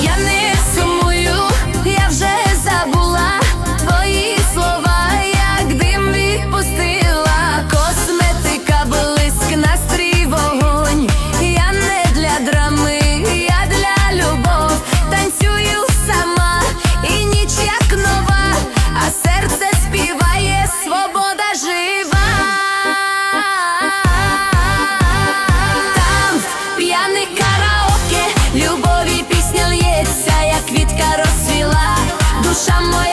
Я не Душа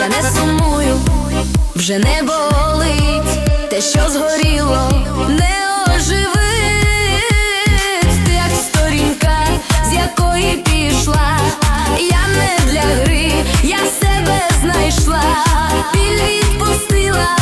Я не сумую, вже не болить, те, що згоріло, не оживить, Ти як сторінка, з якої пішла. Я не для гри, я себе знайшла, біль відпустила.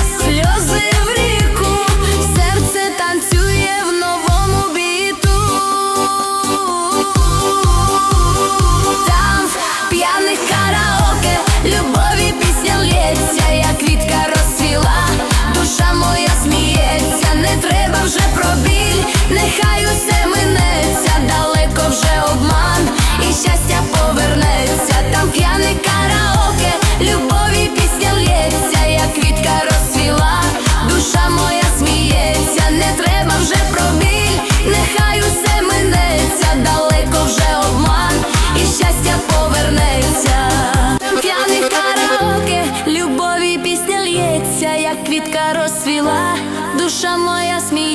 душа моя сміється.